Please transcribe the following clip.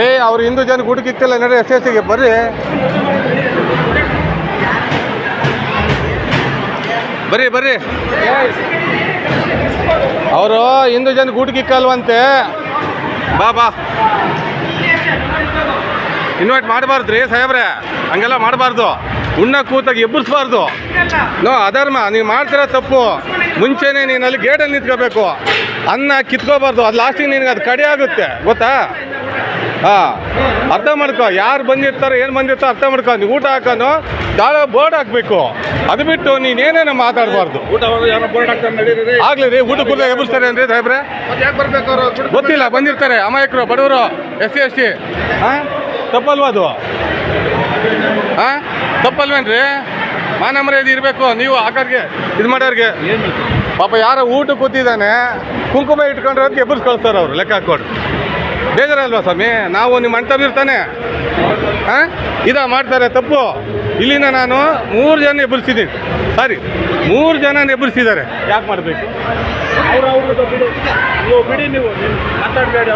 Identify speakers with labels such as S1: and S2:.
S1: ರೇ ಅವ್ರು ಹಿಂದೂ ಜನ ಊಟಕ್ಕೆ ನಡೆ ಎಸ್ ಎಸ್ ಸಿಗೆ ಬರ್ರಿ. ಬರ್ರಿ ಬರ್ರಿ. ಅವರು ಹಿಂದೂ ಜನ ಊಟಕ್ಕೆ ಇಕ್ಕಲ್ವಂತೆ ಬಾ ಬಾ. ಇನ್ವೈಟ್ ಮಾಡಬಾರ್ದು ರೀ ಸಾಹೇಬ್ರೆ. ಹಂಗೆಲ್ಲ ಮಾಡಬಾರ್ದು. ಉಣ್ಣ, ಕೂತಾಗ ಎಬ್ಬರಿಸ್ಬಾರ್ದು ನೋ, ಅಧರ್ಮ, ನೀವು ಮಾಡ್ತಿರೋ ತಪ್ಪು. ಮುಂಚೆನೇ ನೀನು ಗೇಟಲ್ಲಿ ನಿಂತ್ಕೋಬೇಕು. ಅನ್ನ ಕಿತ್ಕೋಬಾರ್ದು ಅದು ಲಾಸ್ಟಿಗೆ ನಿನಗೆ ಅದು ಕಡೆ ಆಗುತ್ತೆ ಗೊತ್ತಾ? ಹಾಂ ಅರ್ಥ ಮಾಡ್ಕೊ ಯಾರು ಬಂದಿರ್ತಾರೆ ಏನು ಬಂದಿರ್ತಾರೋ ಅರ್ಥ ಮಾಡ್ಕೊ ನೀವು ಊಟ ಹಾಕೋನು ದಾಳ ಬೋರ್ಡ್ ಹಾಕಬೇಕು. ಅದು ಬಿಟ್ಟು ನೀನೇನೇನೋ ಮಾತಾಡಬಾರ್ದು.
S2: ಊಟ ಯಾರೋ ಬೋರ್ಡ್ ಹಾಕ್ತಾರೆ ನಡೀರಿ.
S1: ಆಗ್ಲಿ ರೀ ಊಟ ಕೂಡ ಎಬ್ಬಿಸ್ತಾರೆ ಅಂದ್ರೆ ಸಾಹೇಬ್ರೆ?
S2: ಮತ್ತೆ ಯಾಕೆ ಬರ್ಬೇಕು ಅವರು?
S1: ಗೊತ್ತಿಲ್ಲ ಬಂದಿರ್ತಾರೆ ಅಮಾಯಕರು ಬಡವರು ಎಸ್ ಸಿ ಎಸ್ ಟಿ. ಹಾಂ ತಪ್ಪಲ್ವಾ ಅದು? ಹಾಂ ತಪ್ಪಲ್ವೇನ್ರಿ? ಮಾನ ಮರ್ಯಾದೆ ಇರಬೇಕು ನೀವು ಹಾಕೋರಿಗೆ ಇದು ಮಾಡೋರಿಗೆ ಪಾಪ ಯಾರೋ ಊಟ ಕೂತಿದ್ದಾನೆ, ಕುಂಕುಮ ಇಟ್ಕೊಂಡ್ರೆ ಅದಕ್ಕೆ ಎಬ್ಬರ್ಸ್ ಕಳಿಸ್ತಾರೆ ಅವರು, ಲೆಕ್ಕ ಹಾಕ್ಕೊಂಡು. ಬೇಜಾರಲ್ವಾ ಸ್ವಾಮಿ? ನಾವು ನಿಮ್ಮ ಅಣ್ಣ ಇರ್ತಾನೆ ಹಾಂ? ಇದ ಮಾಡ್ತಾರೆ ತಪ್ಪು. ಇಲ್ಲಿಂದ ನಾನು ಮೂರು ಜನ ಎಬ್ಬರಿಸಿದ್ದೀನಿ ಸಾರಿ, ಮೂರು ಜನ ಎಬ್ಬರಿಸಿದ್ದಾರೆ ಯಾಕೆ ಮಾಡಬೇಕು?
S2: ಬಿಡಿ. ನೀವು ಬಿಡಿ ನೀವು. ಮಾತಾಡಬೇಡಿ